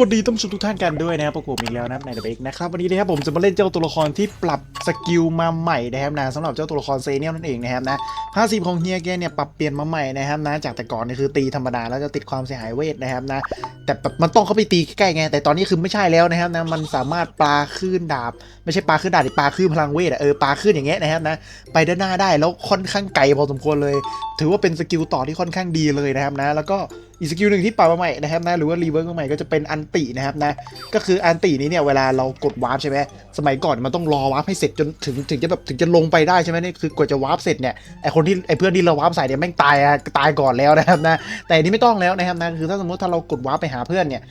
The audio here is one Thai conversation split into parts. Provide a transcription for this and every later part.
วัสดีท่านผู้ชมทุกท่านกันด้วยนะครับประกบอีกแล้วนะในเดอะเบกนะครับวันนี้นะครับผมจะมาเล่นเจ้าตัวละครที่ปรับสกิลมาใหม่นะครับนะสำหรับเจ้าตัวละครเซเนียลนั่นเองนะครับนะภาษีของเฮียแกเนี่ยปรับเปลี่ยนมาใหม่นะครับนะจากแต่ก่อนเนี่ยคือตีธรรมดาแล้วจะติดความเสียหายเวทนะครับนะแต่แบบมันต้องเข้าไปตีใกล้ๆไงแต่ตอนนี้คือไม่ใช่แล้วนะครับนะมันสามารถปลาคลื่นดาบ ไม่ใช่ปลาคลื่นดาบหรือปลาคลื่นพลังเวทเออปลาคลื่นอย่างเงี้ยนะครับนะไปด้านหน้าได้แล้วค่อนข้างไกลพอสมควรเลย ถือว่าเป็นสกิลต่อที่ค่อนข้างดีเลยนะครับนะแล้วก็ อีกสกิลหนึ่งที่ปรับมาใหม่นะครับนะหรือว่ารีเวิร์กมาใหม่ก็จะเป็นอันตินะครับนะก็คืออันตินี้เนี่ยเวลาเรากดวาร์ปใช่ไหมสมัยก่อนมันต้องรอวาร์ปให้เสร็จจนถึงถึงจะแบบถึงจะลงไปได้ใช่ไหมนี่คือกว่าจะวาร์ปเสร็จเนี่ยไอคนที่ไอเพื่อนที่เราวาร์ปใส่เนี่ยแม่งตายอะตายก่อนแล้วนะครับนะแต่นนี้ไม่ต้องแล้วนะครับนะคือถ้าสมมติถ้าเรากดวาร์ปไปหาเพื่อนเนี่ย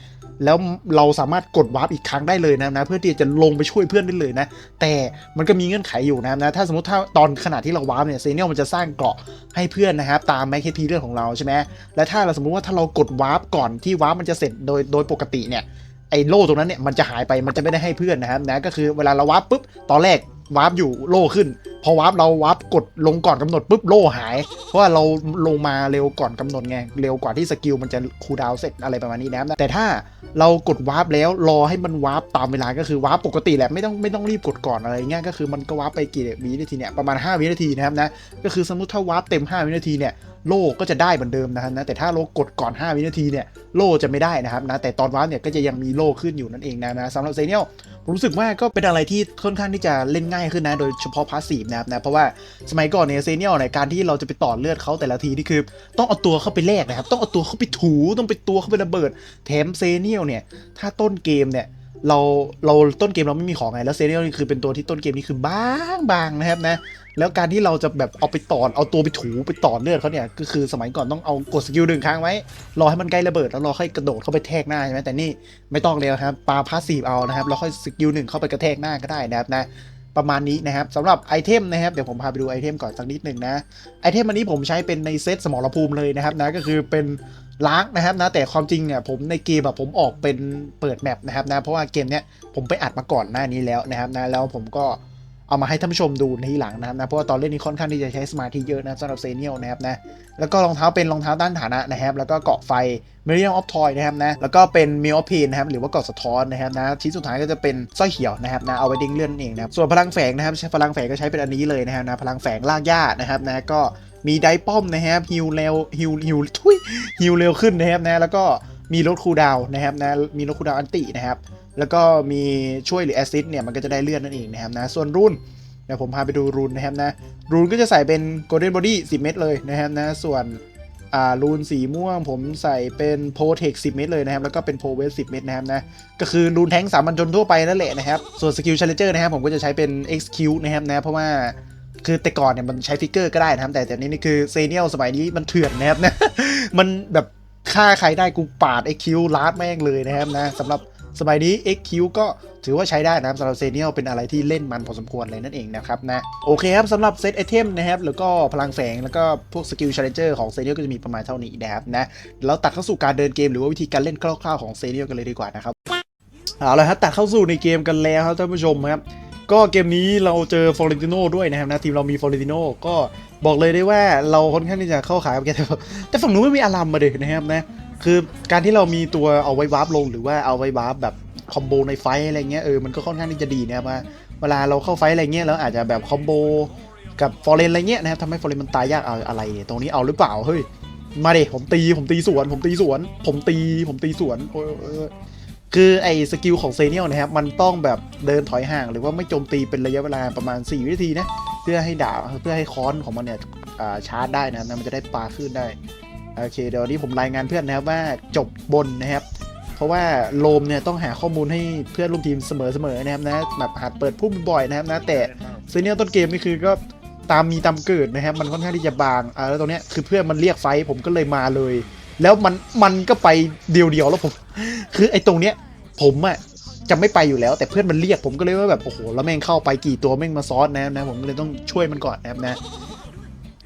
แล้วเราสามารถกดวาร์ปอีกครั้งได้เลยนะนะเพื่อที่จะลงไปช่วยเพื่อนได้เลยนะ แต่มันก็มีเงื่อนไขอยู่นะนะถ้าสมมติถ้าตอนขณะที่เราวาร์ปเนี่ยเซเนียลมันจะสร้างเกราะให้เพื่อนนะครับตามแม็กเคพีเรื่องของเราใช่ไหมและถ้าเราสมมติว่าถ้าเรากดวาร์ปก่อนที่วาร์ปมันจะเสร็จโดยโดยปกติเนี่ยไอ้โล่ตรงนั้นเนี่ยมันจะหายไปมันจะไม่ได้ให้เพื่อนนะครับนะก็คือเวลาเราวาร์ปปุ๊บตอนแรก วาร์ปอยู่โล่ขึ้น พอวาร์ปเราวาร์ปกดลงก่อนกำหนดปุ๊บโล่หาย เพราะว่าเราลงมาเร็วก่อนกำหนดไงเร็วกว่าที่สกิลมันจะคูลดาวเสร็จอะไรประมาณนี้นะแต่ถ้าเรากดวาร์ปแล้วรอให้มันวาร์ปตามเวลาก็คือวาร์ปปกติแหละไม่ต้องไม่ต้องรีบกดก่อนอะไรเงี้ยก็คือมันก็วาร์ปไปกี่วินาทีเนี่ยประมาณ 5 วินาทีนะครับนะก็คือสมมติถ้าวาร์ปเต็ม 5 วินาทีเนี่ย โล่ก็จะได้เหมือนเดิมนะครับนะแต่ถ้าเรากดก่อน 5 วินาทีเนี่ยโล่จะไม่ได้นะครับนะแต่ตอนวาร์ปเนี่ยก็จะยังมีโล่ขึ้นอยู่นั่นเองนะนะสำหรับเซเนียลผมรู้สึกว่าก็เป็นอะไรที่ค่อนข้างที่จะเล่นง่ายขึ้นนะโดยเฉพาะพาสซีฟนะครับนะเพราะว่าสมัยก่อนเนี่ยเซเนียลในยการที่เราจะไปต่อเลือดเขาแต่ละทีนี่คือ ต้องเอาตัวเข้าไปแลกนะครับต้องเอาตัวเข้าไปถูต้องไปตัวเข้าไประเบิด แถมเซเนียลเนี่ยถ้าต้นเกมเนี่ย เราเราต้นเกมเราไม่มีของไงแล้วเซเนียลนี่คือเป็นตัวที่ต้นเกมนี่คือบางบางนะครับนะแล้วการที่เราจะแบบเอาไปต่อเอาตัวไปถูไปต่อเลือดเขาเนี่ยก็คือสมัยก่อนต้องเอากดสกิลหนึ่งครั้งไว้รอให้มันใกล้ระเบิดแล้วรอค่อยกระโดดเข้าไปแทกหน้าใช่ไหมแต่นี่ไม่ต้องเลยครับปาพาสซีฟเอานะครับแล้วค่อยสกิลหนึ่งเข้าไปกระแทกหน้าก็ได้นะครับนะประมาณนี้นะครับสำหรับไอเทมนะครับเดี๋ยวผมพาไปดูไอเทมก่อนสักนิดหนึ่งนะไอเทมอันนี้ผมใช้เป็นในเซตสมรภูมิเลยนะครับนะก็คือเป็น ล้างนะครับนะแต่ความจริงเนี่ยผมในเกมแบบผมออกเป็นเปิดแมปนะครับนะเพราะว่าเกมเนี้ยผมไปอัดมาก่อนหน้านี้แล้วนะครับนะแล้วผมก็เอามาให้ท่านผู้ชมดูในทีหลังนะครับนะเพราะว่าตอนเล่นนี้ค่อนข้างที่จะใช้สมาธิเยอะนะสำหรับเซเนียลนะครับนะแล้วก็รองเท้าเป็นรองเท้าด้านฐานะนะครับแล้วก็เกาะไฟ m e r i u m of Toy นะครับนะแล้วก็เป็น m i l of Pain นะครับหรือว่าเกาะสะท้อนนะครับนะชิ้นสุดท้ายก็จะเป็นสร้อยเขียวนะครับนะเอาไว้ดิ้งเลื่อนนั่นเองนะครับส่วนพลังแฝงนะครับพลังแฝงก็ใช้เป็นอันนี้เลยนะครับนะพลังแฝงลากหญ้านะครับนะก็ มีไดป้อมนะครับฮิวเร็วฮิวฮิวทุยฮิวเร็วขึ้นนะครับนะแล้วก็มีลดคูดาวนะครับนะมีลดคูดาวอันตินะครับ แล้วก็มีช่วยหรือแอสซิสเนี่ยมันก็จะได้เลื่อนนั่นเองนะครับนะส่วนรุ่นเดี๋ยวผมพาไปดูรูนนะครับนะรูนก็จะใส่เป็น Golden Body 10 เม็ดเลยนะครับนะส่วนอ่ารูนสีม่วงผมใส่เป็น p o t e c 10 เม็ดเลยนะครับ แล้วก็เป็น p o w e s 10 เม็ดนะครับนะก็คือรูนแท้งสามัญชนทั่วไปนั่นแหละนะครับ ส่วนสกิล Challenger นะครับผมก็จะใช้เป็น XQ นะครับนะเพราะว่า คือแต่ก่อนเนี่ยมันใช้ฟิกเกอร์ก็ได้นะครับ แต่แต่นี้นี่คือเซเนียลสมัยนี้มันเถื่อนนะครับนะมันแบบฆ่าใครได้กูปาด XQ ลาดแม่งเลยนะครับนะสำหรับสมัยนี้ XQ ก็ถือว่าใช้ได้นะครับสำหรับเซเนียลเป็นอะไรที่เล่นมันพอสมควรเลยนั่นเองนะครับนะโอเคครับสำหรับเซตไอเทมนะครับแล้วก็พลังแฝงแล้วก็พวกสกิลชาเลนเจอร์ของเซเนียลก็จะมีประมาณเท่านี้นะครับนะแล้วตัดเข้าสู่การเดินเกมหรือว่าวิธีการเล่นคร่าวๆของเซเนียลกันเลยดีกว่านะครับเอาละครับตัดเข้าสู่ในเกมกันแล้วครับท่านผู้ชมครับ ก็เกมนี้เราเจอฟอร์เรนติโนด้วยนะครับนะทีมเรามีฟอร์เรนติโนก็บอกเลยได้ว่าเราค่อนข้างที่จะเข้าขายแกแต่แต่ฝั่งนู้นไม่มีอารัมมาเลยนะครับนะคือการที่เรามีตัวเอาไว้วาร์ปลง หรือว่าเอาไว้วาร์ปแบบคอมโบในไฟอะไรเงี้ยเออมันก็ค่อนข้างที่จะดีนะครับว่าเวลาเราเข้าไฟอะไรเงี้ยแล้วอาจจะแบบคอมโบกับฟอร์เรนอะไรเงี้ยนะครับทำให้ฟอร์เรนมันตายยากเอาอะไร ตรงนี้เอาหรือเปล่าเฮ้ยมาเดผมตีผมตีสวน ผมตีสวน ผมตีผมตีสวนโอ้ยโอ้ยโอ้ย คือไอ้สกิลของเซเนียลนะครับ มันต้องแบบเดินถอยห่าง หรือว่าไม่โจมตีเป็นระยะเวลาประมาณ 4 วินาทีนะ เพื่อให้ดาบเพื่อให้ค้อนของมันเนี่ยชาร์จได้นะมันจะได้ปาขึ้นได้ โอเค เดี๋ยวนี้ผมรายงานเพื่อนนะครับว่าจบบนนะครับ เพราะว่าโลมเนี่ยต้องหาข้อมูลให้เพื่อนร่วมทีมเสมอๆนะครับนะแบบหัดเปิดพุ่มบ่อยนะครับนะแต่เซเนียลต้นเกมนี่คือก็ตามมีตามเกิดนะครับ มันค่อนข้างที่จะบางอ่าแล้วตรงเนี้ยคือเพื่อนมันเรียกไฟผมก็เลยมาเลย แล้วมันมันก็ไปเดียวๆแล้วผม คือไอ้ตรงเนี้ย ผมอะจะไม่ไปอยู่แล้ว แต่เพื่อนมันเรียกผมก็เลยว่าแบบโอ้โหแล้วแม่งเข้าไปกี่ตัวแม่งมาซ้อนนะครับนะผมก็เลยต้องช่วยมันก่อนนะครับนะ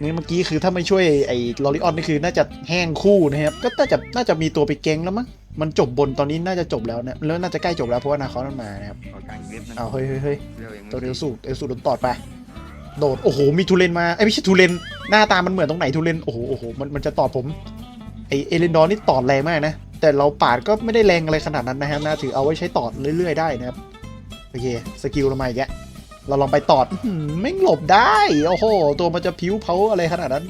นี่เมื่อกี้คือถ้าไม่ช่วยไอ้ลอริออนนี่คือน่าจะแห้งคู่นะครับก็น่าจะน่าจะมีตัวไปเก๊งแล้วมั้งมันจบบนตอนนี้น่าจะจบแล้วนะแล้วน่าจะใกล้จบแล้วเพราะว่านาคอนมันมานะครับขอกลางเว็บนะเอาเฮ้ยเฮ้ยเฮ้ยเร็วเองตัวเดียวสูดเอลสูดโดนตอดไปโดดโอ้โหมีทูเลนมาไอ้ยไม่ใช่ทูเลนหน้าตามันเหมือนตรงไหนทูเลนโอ้โหโอ้โหมันมันจะตอดผมไอเอเลนดอร์นี่ตอดแรงมากนะ แต่เราปาดก็ไม่ได้แรงอะไรขนาดนั้นนะครับนะถือเอาไว้ใช้ตอดเรื่อยๆได้นะครับโอเคสกิลเรามาอีกแล้วเราลองไปตอดไม่หลบได้โอ้โหตัวมันจะผิวเผาอะไรขนาดนั้น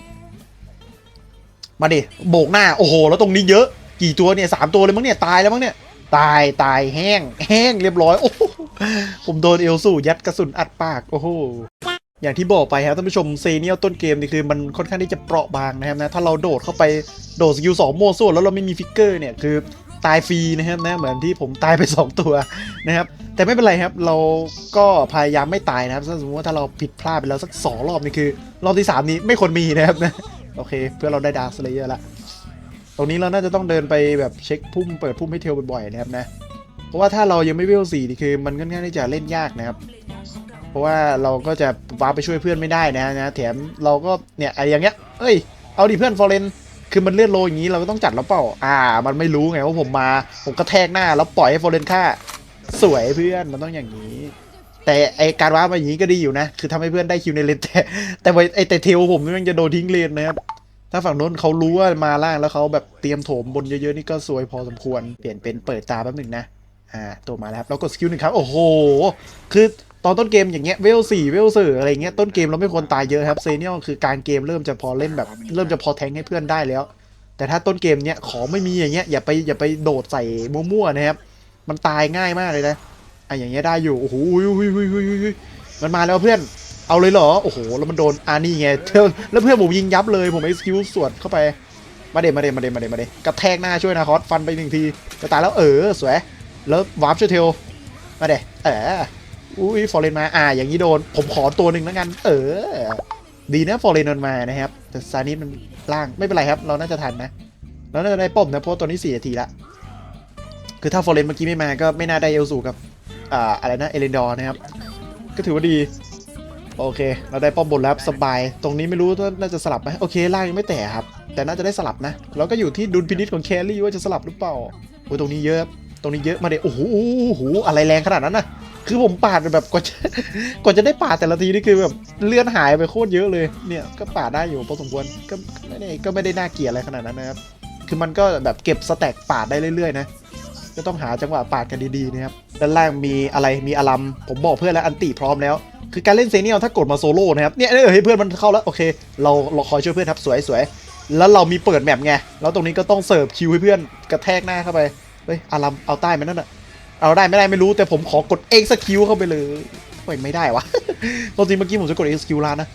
มาดิโบกหน้าโอ้โห แล้วตรงนี้เยอะ กี่ตัวเนี่ยสามตัวเลยมั้งเนี่ยตายแล้วมั้งเนี่ยตายตายแห้ง แห้งเรียบร้อยโอ้ผมโดนเอลสูยัดกระสุนอัดปาก โอ้โห อย่างที่บอกไปครับท่านผู้ชมเซเนียลต้นเกมนี่คือมันค่อนข้างที่จะเปราะบางนะครับนะถ้าเราโดดเข้าไปโดดสกิลสองโม่ส่วนแล้วเราไม่มีฟิกเกอร์เนี่ยคือตายฟรีนะครับนะเหมือนที่ผมตายไป 2 ตัวนะครับแต่ไม่เป็นไรครับเราก็พยายามไม่ตายนะครับถ้าสมมติว่าถ้าเราผิดพลาดไปแล้วสักสองรอบนี่คือ รอบที่สามนี้ไม่ควรมีนะครับนะโอเค เพื่อเราได้ดาร์คสเลเยอร์ละตรงนี้เราน่าจะต้องเดินไปแบบเช็คพุ่มเปิดพุ่มให้เทลบ่อยๆนะครับนะเพราะว่าถ้าเรายังไม่เวลสี่นี่คือ มันค่อนข้างที่จะเล่นยากนะครับ เพราะว่าเราก็จะว้าร์ปไปช่วยเพื่อนไม่ได้นะนะแถมเราก็เนี่ยไอ้อย่างเงี้ยเอ้ยเอาดิเพื่อนฟอร์เรนคือมันเลื่อนโลอย่างนี้เราก็ต้องจัดแล้วเปล่า อ่า มันไม่รู้ไงว่าผมมา ผมก็แทกหน้าแล้วปล่อยให้ฟอร์เรนฆ่าสวยเพื่อนมันต้องอย่างนี้ แต่ไอการว้าร์ปมาอย่างนี้ก็ดีอยู่นะ คือทำให้เพื่อนได้คิวในเลนแต่แต่ไอแต่เทลผมมันจะโดนทิ้งเลนนะครับถ้าฝั่งโน้นเขารู้ว่ามาล่างแล้วเขาแบบเตรียมโถมบนเยอะๆนี่ก็สวยพอสมควร เปลี่ยนเป็นเปิดตาแป๊บหนึ่งนะอ่าตัวมาแล้วครับแล้วกดสกิลหนึ่งครับ โอ้โห คือ อนต้นเกมอย่างเงี้ยเวลสี่เวลสี่อะไรเงี้ยต้นเกมเราไม่ควรตายเยอะครับเซเนียลคือการเกมเริ่มจะพอเล่นแบบ เริ่มจะพอแทงให้เพื่อนได้แล้ว แต่ถ้าต้นเกมเนี้ยของไม่มีอย่างเงี้ยอย่าไปอย่าไปโดดใส่มั่วๆนะครับ มันตายง่ายมากเลยนะอะอย่างเงี้ยได้อยู่โอ้โหอุ้ยอุ้ยอุ้ยอุ้ยอุ้ยมันมาแล้วเพื่อนเอาเลยเหรอโอ้โหแล้วมันโดนอานี่ไงเธอแล้วเพื่อนผมยิงยับเลยผมไอ้สกิลสวดเข้าไปมาเดมาเดมาเดมาเดมาเดกระแทกหน้าช่วยนะคอสฟันไปหนึ่งทีจะตายแล้วเออสวยแล้ววาร์ปช่วยเทลมาเดเออ อุ้ยฟอร์เรนมาอ่าอย่างนี้โดน ผมขอตัวหนึ่งแล้วกัน เออ ดีนะฟอร์เรนมันมานะครับ แต่ซานิสมันล่างไม่เป็นไรครับ เราน่าจะทันนะเราน่าจะได้ป้อมนะเพราะตัวนี้สี่นาทีละคือถ้าฟอร์เรนเมื่อกี้ไม่มาก็ไม่น่าได้เอลสูกับอ่าอะไรนะเอเลนดอร์นะครับ ก็ถือว่าดี โอเค เราได้ป้อมบนแล้วสบาย ตรงนี้ไม่รู้ว่าน่าจะสลับไหมโอเคล่างยังไม่แตะครับ แต่น่าจะได้สลับนะแล้วก็อยู่ที่ดุลพินิจของแคลรี่ว่าจะสลับหรือเปล่าโอ้ยตรงนี้เยอะ ตรงนี้เยอะมาเดี๋ยวโอ้โหโอ้โหอะไรแรงขนาดนั้นนะ คือผมปาดแบบกว่าจะกว่าจะได้ปาดแต่ละทีนี่คือแบบเลื่อนหายไปโคตรเยอะเลย เนี่ยก็ปาดได้อยู่พอสมควรก็ก็ไม่ได้ก็ไม่ได้น่าเกลียดอะไรขนาดนั้นนะครับ คือมันก็แบบเก็บสแต็กปาดได้เรื่อยๆนะก็ต้องหาจังหวะปาดกันดีๆนะครับ ด้านล่างมีอะไรมีอลัมผมบอกเพื่อนแล้วอันติพร้อมแล้ว คือการเล่นเซเนียลถ้ากดมาโซโล่นะครับ เนี่ยเออให้เพื่อนมันเข้าแล้วโอเค เราเราคอยช่วยเพื่อนครับสวยสวยแล้วเรามีเปิดแมปไง แล้วตรงนี้ก็ต้องเสิร์ฟคิวให้เพื่อนกระแทกหน้าเข้าไป เฮ้ยอลัมเอาใต้มันนั่นน่ะ เอาได้ไม่ได้ไม่รู้แต่ผมขอกด X คิวเข้าไปเลยโอ้ยไม่ได้วะตอนจริงเมื่อกี้ผมจะกด X คิวล้านนะ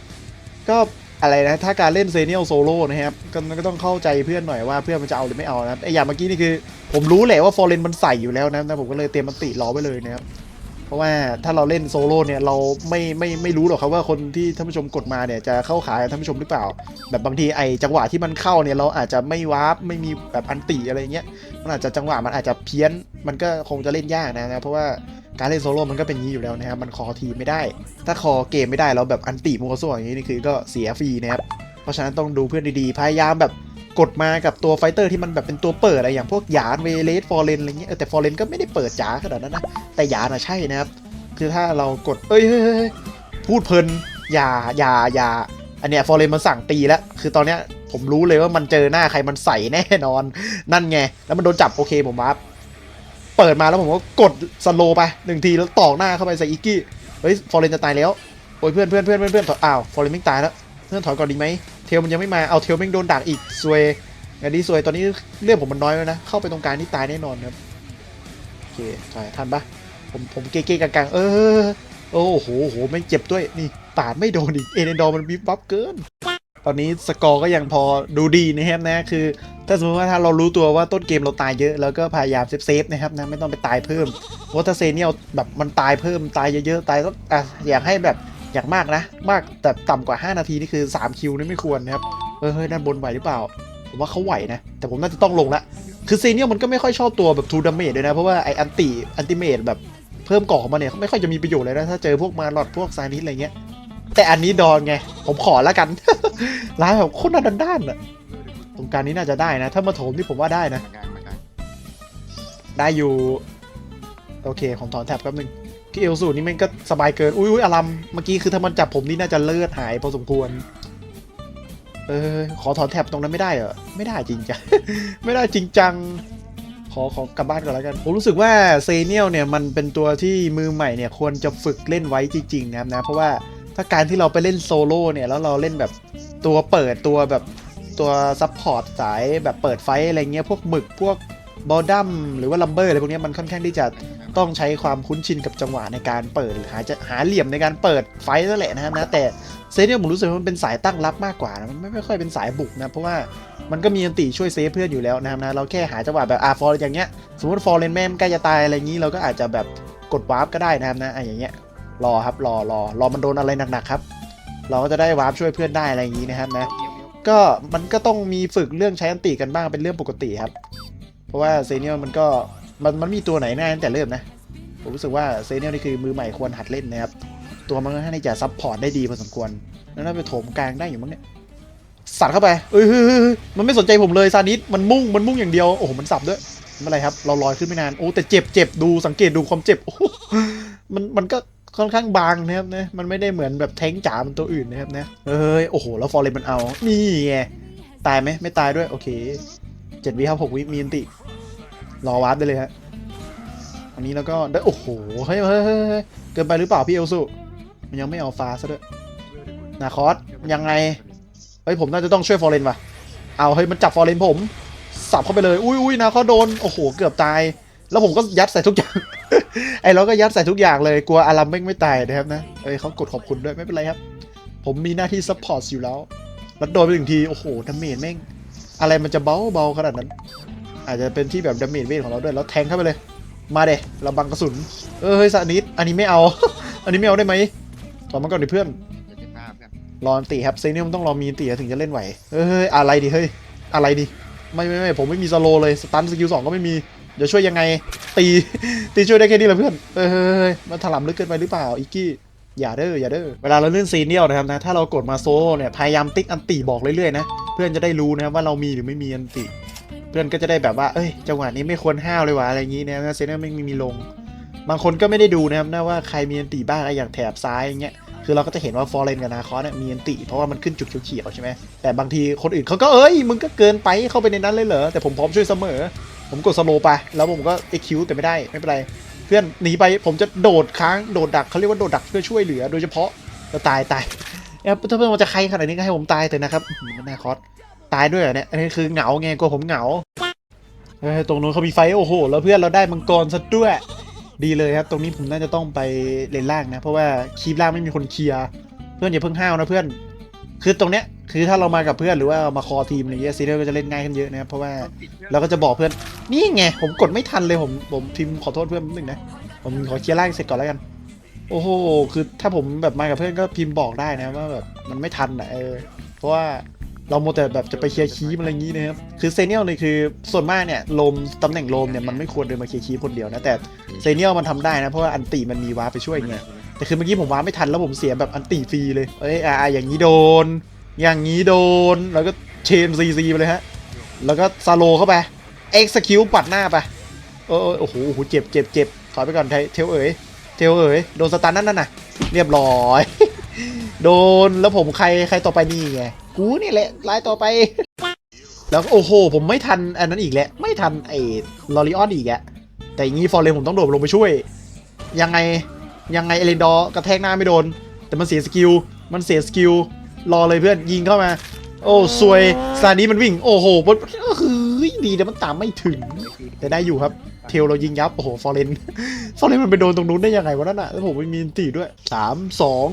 ก็อะไรนะ ถ้าการเล่นเซเนียลโซโล่นะครับก็ต้องเข้าใจเพื่อนหน่อยว่าเพื่อนมันจะเอาหรือไม่เอานะไออย่างเมื่อกี้นี่คือ ผมรู้แหละว่าฟอร์เรนมันใส่อยู่แล้วนะแต่ผมก็เลยเตรียมมันติรอไว้เลยนะครับ ราะว่าถ้าเราเล่นโซโล่เนี่ยเราไม่ไม่ไม่รู้หรอกครับว่าคนที่ท่านผู้ชมกดมาเนี่ยจะเข้าขายท่านผู้ชมหรือเปล่า แบบบางทีไอจังหวะที่มันเข้าเนี่ยเราอาจจะไม่วาร์ปไม่มีแบบอันติอะไรเงี้ยมันอาจจะจังหวะมันอาจจะเพี้ยน มันก็คงจะเล่นยากนะนะเพราะว่าการเล่นโซโล่มันก็เป็นงี้อยู่แล้วนะครับมันคอทีไม่ได้ ถ้าคอเกมไม่ได้เราแบบอันติมัวซั่วอย่างนี้นี่คือก็เสียฟรีนะครับเพราะฉะนั้นต้องดูเพื่อนดีๆพยายามแบบ กดมากับตัวไฟเตอร์ที่มันแบบเป็นตัวเปิดอะไรอย่างพวกหยานเวเลสฟอร์เรนอะไรเงี้ยเออแต่ฟอร์เรนก็ไม่ได้เปิดจ๋าขนาดนั้นนะแต่หยานอะใช่นะครับ คือถ้าเรากดเอ้ยเฮ้ยเฮ้ยเฮ้ยพูดเพลินอย่าอย่าอย่าอันเนี้ยฟอร์เรนมันสั่งตีแล้ว คือตอนเนี้ยผมรู้เลยว่ามันเจอหน้าใครมันใส่แน่นอน นั่นไง แล้วมันโดนจับโอเคผมวับเปิดมาแล้วผมก็กดสโลไปหนึ่งทีแล้วตอกหน้าเข้าไปใส่อิกกี้เฮ้ยฟอร์เรนจะตายแล้วโอ้ยเพื่อนเพื่อนเพื่อนเพื่อนเพื่อนถอยอ้าวฟอร์เรนไม่ตายแล้วเพื่อนถอยก่อนดีไหม เทลมันยังไม่มา เอาเทลแม่งโดนดักอีกซวยอันนี้ซวยตอนนี้เรื่องผมมันน้อยแล้วนะ เข้าไปตรงกลางนี่ตายแน่นอนครับ โอเคถอยทันปะผมผมเก๊ๆกลางๆ เออ โอ้โหโหไม่เจ็บด้วย นี่ปาดไม่โดนอีก เอเดนดอมันวิบวับเกิน ตอนนี้สกอร์ก็ยังพอดูดีนะครับนะ คือ ถ้าสมมติว่าถ้าเรารู้ตัวว่าต้นเกมเราตายเยอะแล้วก็พยายามเซฟๆนะครับนะ ไม่ต้องไปตายเพิ่มเพราะถ้าเซเนี่ยแบบมันตายเพิ่มตายเยอะๆ ตายก็อยากให้แบบ อยากมากนะ มากแต่ต่ำกว่า 5 นาทีนี่คือ 3 คิวนี่ไม่ควรนะครับเออเฮ้ยด้านบนไหวหรือเปล่า ผมว่าเขาไหวนะ แต่ผมน่าจะต้องลงละ คือเซเนียลมันก็ไม่ค่อยชอบตัวแบบทูดาเมจเลยนะ เพราะว่าไออันติอันติเมจแบบเพิ่มเกาะของมันเนี่ยไม่ค่อยจะมีประโยชน์เลยนะ ถ้าเจอพวกมาลอดพวกซานิสอะไรเงี้ย แต่อันนี้ดอนไง ผมขอแล้วกัน ร้ายแบบโคตรหน้าด้านๆอะตรงกลารนี้น่าจะได้นะ ถ้ามาโถมนี่ผมว่าได้นะกลางมากลางได้อยู่ โอเคของถอนแท็บแป๊บนึง พี่เอลสูนี่ม่งก็สบายเกิน อุ้ยอุ้ยอารัมเมื่อกี้คือถ้ามันจับผมนี่น่าจะเลือดหายพอสมควร เออ ขอถอนแท็บตรงนั้นไม่ได้เหรอ ไม่ได้จริงจัง ไม่ได้จริงจัง ขอขอกลับบ้านก่อนแล้วกัน ผมรู้สึกว่าเซเนียลเนี่ยมันเป็นตัวที่มือใหม่เนี่ยควรจะฝึกเล่นไว้จริง ๆ นะครับนะ เพราะว่าถ้าการที่เราไปเล่นโซโล่เนี่ยแล้วเราเล่นแบบตัวเปิดตัวแบบตัวซับพอร์ตสายแบบเปิดไฟอะไรเงี้ยพวกหมึกพวก บอดัมหรือว่าลัมเบอร์อะไรพวกนี้มันค่อนข้างที่จะต้องใช้ความคุ้นชินกับจังหวะในการเปิดหาจะหาเหลี่ยมในการเปิดไฟนั่นแหละนะครับนะแต่เซเนียผมรู้สึกว่ามันเป็นสายตั้งรับมากกว่านะมันไม่ค่อยเป็นสายบุกนะเพราะว่ามันก็มีอันติช่วยเซฟเพื่อนอยู่แล้วนะครับนะเราแค่หาจังหวะแบบอาฟอร์อย่างเงี้ยสมมติฟอร์เรนแม่มใกล้จะตายอะไรอย่างงี้เราก็อาจจะแบบกดวาร์ปก็ได้นะครับนะอะอย่างเงี้ยรอครับรอรอรอมันโดนอะไรหนักๆครับ เราก็จะได้วาร์ปช่วยเพื่อนได้อะไรอย่างงี้นะครับนะก็มันก็ต้องมีฝึกเรื่องใช้อันติกันบ้างเป็นเรื่องปกติครับ ราะว่าเซเนียลมันก็มันมันมีตัวไหนแน่ตั้งแต่เริ่มนะ ผมรู้สึกว่าเซเนียลนี่คือมือใหม่ควรหัดเล่นนะครับ ตัวมันก็ให้จะซับพอร์ตได้ดีพอสมควร แล้วน่าไปโถมกลางได้อยู่มั้งเนี่ย สัตว์เข้าไปเอ้ยมันไม่สนใจผมเลยซานิสมันมุ่งมันมุ่งอย่างเดียว โอ้โห มันสับด้วยไม่เป็นไรครับ เราลอยขึ้นไม่นาน โอ้ แต่เจ็บเจ็บดูสังเกตดูความเจ็บ โอ้มันมันก็ค่อนข้างบางนะครับนะ มันไม่ได้เหมือนแบบแทงจ๋ามันตัวอื่นนะครับนะเอ้ย โอ้โห แล้วฟอร์เรนมันเอา นี่ไง ตายไหมไม่ตายด้วย โอเค เจ็ดวิครับหกวิมีอันติ รอวาร์ปได้เลยฮะอันนี้แล้วก็ได้โอ้โหเฮ้ยเฮ้ยเฮ้ยเฮ้ยเกินไปหรือเปล่าพี่เอลสุมันยังไม่เอาฟ้าซะด้วยนาคอสยังไงเฮ้ยผมน่าจะต้องช่วยฟอร์เรนว่ะเอาเฮ้ยมันจับฟอร์เรนผมสับเข้าไปเลยอุ้ยอุ้ยนาคอสโดนโอ้โหเกือบตาย แล้วผมก็ยัดใส่ทุกอย่าง ไอเราก็ยัดใส่ทุกอย่างเลยกลัวอารัมแม่งไม่ตายนะครับนะเอ้ยเขากดขอบคุณด้วยไม่เป็นไรครับ ผมมีหน้าที่ซัพพอร์ตอยู่แล้วแล้วโดนไปหนึ่งทีโอ้โหดาเมจแม่ง อะไรมันจะเบาเบาขนาดนั้น อาจจะเป็นที่แบบดาเมจเวทของเราด้วยแล้วแทงเข้าไปเลย มาเดะเราบังกระสุน เออเฮ้ยสานิดอันนี้ไม่เอา อันนี้ไม่เอาได้ไหมถอนมาก่อนดิเพื่อนจะเป็นภาพกันรออันติครับเซเนียมต้องรอมีอันติถึงจะเล่นไหวเฮ้ยอะไรดิเฮ้ยอะไรดิไม่ไม่ไม่ผมไม่มีสโลว์เลยสตันสกิลสองก็ไม่มีเดี๋ยวช่วยยังไงตีตีช่วยได้แค่นี้แหละเพื่อนเฮ้ยเฮ้ยเฮ้ยมันถล่มลึกเกินไปหรือเปล่าอีกกี้ อย่าเด้ออย่าเด้อเวลาเราเล่นซีเนียลนะครับนะถ้าเรากดมาโซโล่เนี่ยพยายามติ๊กอันติบอกเรื่อยๆนะเพื่อนจะได้รู้นะว่าเรามีหรือไม่มีอันติเพื่อนก็จะได้แบบว่าเอ้ยจังหวะนี้ไม่ควรห้าวเลยว่ะอะไรอย่างงี้นะเซเนียลไม่มีลง บางคนก็ไม่ได้ดูนะครับนะว่าใครมีอันติบ้างไอ้อย่างแถบซ้ายอย่างเงี้ยคือเราก็จะเห็นว่าฟอร์เรนกับนาคอสเนี่ยมีอันติ เพราะว่ามันขึ้นจุดเขียวๆใช่ไหมแต่บางทีคนอื่นเขาก็เอ้ยมึงก็เกินไปเข้าไปในนั้นเลยเหรอแต่ผมพร้อมช่วยเสมอ ผมกดสโลว์ไปแล้วผมก็เอ็กคิวแต่ไม่ได้ไม่เป็นไร พื่อนหนีไปผมจะโดดค้างโดดดักเขาเรียกว่าโดดดักเพื่อช่วยเหลือ โดยเฉพาะจะตายตายเอ้ยถ้าเพื่อนมันจะใครขนาดนี้ก็ให้ผมตายแต่นะครับอื้อหือนาคอสตายด้วยเหรอเนี่ยอันนี้คือเหงาไงกลัวผมเหงาตรงนู้นเขามีไฟโอ้โห แล้วเพื่อนเราได้มังกรซะด้วย ดีเลยครับ ตรงนี้ผมน่าจะต้องไปเลนล่างนะ เพราะว่าคีบล่างไม่มีคนเคลียร์ เพื่อนอย่าเพิ่งห้าวนะเพื่อน คือตรงเนี้ย คือถ้าเรามากับเพื่อนหรือว่ามาคอทีมอะไรเงี้ยซีเรียลก็จะเล่นง่ายขึ้นเยอะนะครับเพราะว่าเราก็จะบอกเพื่อนนี่ไงผมกดไม่ทันเลยผมผมพิมพ์ขอโทษเพื่อนนิดนึงนะผมขอเคลียร์ล่างเสร็จก่อนแล้วกัน โอ้โหคือถ้าผมแบบมากับเพื่อนก็พิมพ์บอกได้นะว่าแบบมันไม่ทันอะเออเพราะว่าเราโมแต่แบบจะไปเคลียร์คีย์อะไรอย่างนี้นะครับ คือเซเนียลเลยคือส่วนมากเนี่ยลมตำแหน่งลมเนี่ยมันไม่ควรเดินมาเคลียร์คีย์คนเดียวนะ แต่เซเนียลมันทำได้นะ เพราะว่าอันติมันมีวาร์ไปช่วยไง แต่คือเมื่อกี้ผมวาร์ไม่ทันแล้วผมเสียแบบอันติฟรีเลย เอ้ยอ่าอย่างนี้โดน อย่างนี้โดน แล้วก็เชนซีซีไปเลยฮะ แล้วก็ซาโลเข้าไป เอ็กซ์คิวปัดหน้าไป เออโอ้โหโอ้โหเจ็บเจ็บเจ็บถอยไปก่อนเทลเอ๋ยเทลเอ๋ยโดนสตันนั่นน่ะ เรียบร้อย โดนแล้วผมใครใครต่อไปนี่ไง กูนี่แหละไล่ต่อไป แล้วโอ้โห ผมไม่ทันอันนั้นอีกแล้ว ไม่ทันไอ้ลอริออนอีกอะแต่อย่างงี้ฟอร์เรนผมต้องโดดลงไปช่วย ยังไงยังไงเอเลนดอร์กระแทกหน้าไม่โดน แต่มันเสียสกิล มันเสียสกิล รอเลยเพื่อนยิงเข้ามา โอ้สวยซานี้มันวิ่ง โอ้โหบนเฮ้ยดีแต่มันตามไม่ถึง แต่ได้อยู่ครับ เทลเรายิงยับ โอ้โหฟอร์เรนฟอร์เรนมันไปโดนตรงนู้นได้ยังไงวะนั่นน่ะแล้วผมไม่มีอันตีด้วยสามสอง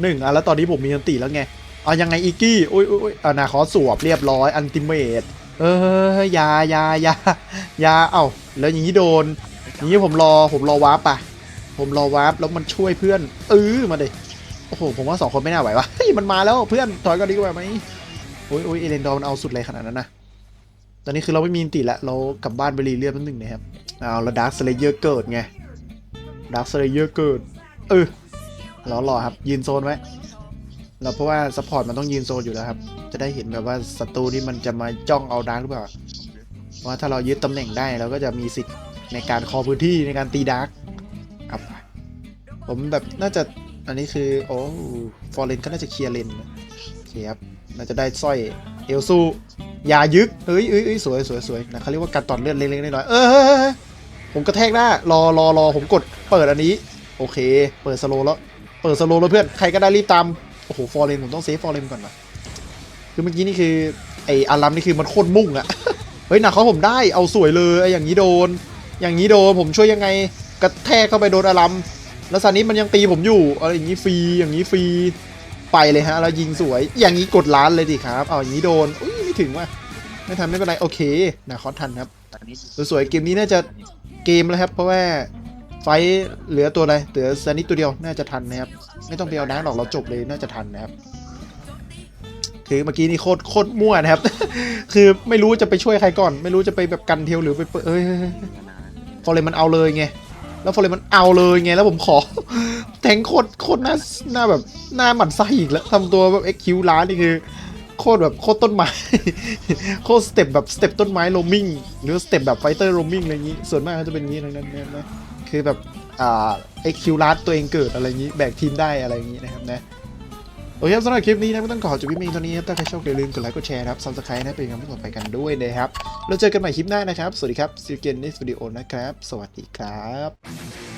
หนึ่งอะแล้วตอนนี้ผมมีอันตีแล้วไงเอายังไงอีกกี้โอ้ยโอ้ยโอ้ยอะนาคอสวบเรียบร้อยอันติเมตเออยายายายาเอ้าแล้วอย่างนี้โดนอย่างนี้ผมรอผมรอวาร์ปอะผมรอวาร์ปแล้วมันช่วยเพื่อนเออมาดิโอ้โหผมว่าสองคนไม่น่าไหววะเฮ้ยมันมาแล้วเพื่อนถอยก่อนดีกว่าไหมโอ้ยโอ้ยเอเลนดอร์มันเอาสุดเลยขนาดนั้นนะตอนนี้คือเราไม่มีติละเรากลับบ้านไปรีเรียบนิดหนึ่งนะครับเอาแล้วดาร์คสเลเยอร์เกิดไงดาร์คสเลเยอร์เกิดเออรอรอครับยืนโซนไว้แล้วเพราะว่าซัพพอร์ตมันต้องยืนโซนอยู่แล้วครับ จะได้เห็นแบบว่าศัตรูที่มันจะมาจ้องเอาดาร์กหรือเปล่าว่าถ้าเรายึดตำแหน่งได้เราก็จะมีสิทธิ์ในการคอพื้นที่ในการตีดาร์กครับผมแบบน่าจะ อันนี้คือ โอ้ฟอร์เรนก็น่าจะเคลียร์เลนนะครับน่าจะได้สร้อยเอลซูยายึกเอ้ยเอ้ยเอ้ยสวยสวยสวยนะเขาเรียกว่าการตอเลือดเล็กๆน้อยๆเออเฮ้ยเฮ้ยเฮ้ยผมกระแทกหน้ารอรอรอผมกดเปิดอันนี้ โอเค เปิดสโลแล้ว เปิดสโลแล้วเพื่อน ใครก็ได้รีบตาม โอ้โห ฟอร์เรนผมต้องเซฟฟอร์เรนก่อนวะคือเมื่อกี้นี่คือไออารัมนี่คือมันโคตรมุ่งอะเฮ้ยหนักเขาผมได้เอาสวยเลยไออย่างนี้โดน อย่างนี้โดนผมช่วยยังไงกระแทกเข้าไปโดนอารัม แล้วซานิมันยังตีผมอยู่อะไรอย่างนี้ฟรีอย่างนี้ฟรีไปเลยฮะแล้วยิงสวย อย่างนี้กดล้านเลยดิครับเอาอย่างนี้โดนอุ้ยไม่ถึงว่ะไม่ทันไม่เป็นไรโอเคนะคอสทันครับสวยๆเกมนี้น่าจะเกมแล้วครับ เพราะว่าไฟเหลือตัวอะไรเหลือซานิตัวเดียวน่าจะทันนะครับไม่ต้องไปเอาดังหรอกเราจบเลยน่าจะทันนะครับคือเมื่อกี้นี่โคตรโคตรมั่วนะครับ คือไม่รู้จะไปช่วยใครก่อน ไม่รู้จะไปแบบกันเทียวหรือไปเอ้ยเฮ้ยเฮ้ยฟอเรมันเอาเลยไง แล้วฟอร์เรนมันเอาเลยไงแล้วผมขอ แทงโคตรโคตรหน้าหน้าแบบหน้าหมันไส้อีกแล้วทำตัวแบบเอ็กคิวร้านนี่คือโคตรแบบโคตรต้นไม้ โคตรสเต็ปแบบสเต็ปต้นไม้โรมิงหรือสเต็ปแบบไฟเตอร์โรมิงอะไรอย่างนี้ ส่วนมากเขาจะเป็นอย่างนี้ทั้งนั้นนะคือแบบอ่าเอ็กคิวร้านตัวเองเกิดอะไรอย่างนี้แบกทีมได้อะไรอย่างนี้นะครับนะ โอเคครับสำหรับคลิปนี้นะไม่ต้องขอจบคลิปนี้เท่านี้ครับถ้าใครชอบอย่าลืมกดไลค์กดแชร์ครับซับสไครต์นะเป็นกำลังใจต่อไปกันด้วยนะครับเราเจอกันใหม่คลิปหน้านะครับ สวัสดีครับซีเกนในสตูดิโอนะครับ สวัสดีครับ